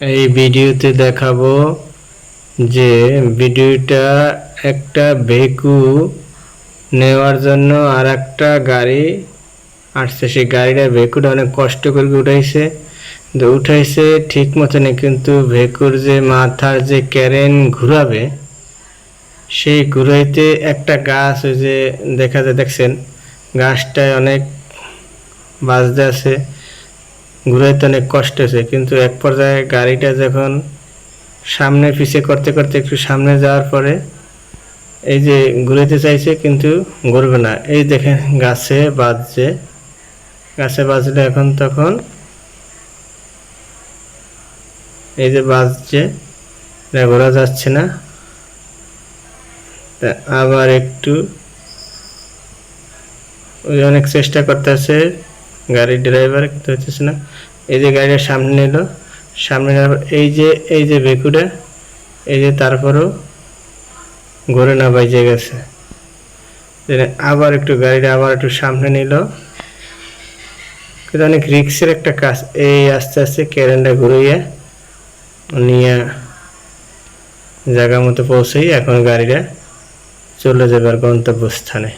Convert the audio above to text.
এই ভিডিওতে দেখাবো যে ভিডিওটা একটা ভেকু নেওয়ার জন্য আর একটা গাড়ি আসছে। সেই গাড়িটা ভেকুটা অনেক কষ্ট করে উঠাইছে। তো উঠাইছে ঠিক মতনে কিন্তু ভেকুর যে মাথার যে ক্যারেন ঘুরাবে, সেই ঘুরাইতে একটা গাছ ওই যে দেখা যায়, দেখছেন? গাছটায় অনেক বাজতে আছে। ঘুরাইতে অনেক কষ্ট হয়েছে। কিন্তু এক পর্যায়ে গাড়িটা যখন সামনে পিছে করতে করতে একটু সামনে যাওয়ার পরে এই যে ঘুরাইতে চাইছে কিন্তু ঘুরবে না। এই দেখেন গাছে বাজছে। গাছে বাজলে এখন তখন এই যে বাজছে ঘোরা যাচ্ছে না। আবার একটু অনেক চেষ্টা করতেছে। গাড়ির ড্রাইভার কিন্তু হচ্ছে না? এই যে গাড়িটা সামনে নিল, সামনে এই যে এই যে বেকুটা, এই যে তারপরও ঘুরে না বাইজে গেছে। আবার একটু গাড়িটা আবার একটু সামনে নিল। কিন্তু অনেক রিক্সের একটা কাজ, এই আস্তে আস্তে ক্যারেনটা ঘুরিয়ে নিয়ে জায়গা মতো পৌঁছেই এখন গাড়িটা চলে যাবে আর গন্তব্যস্থানে।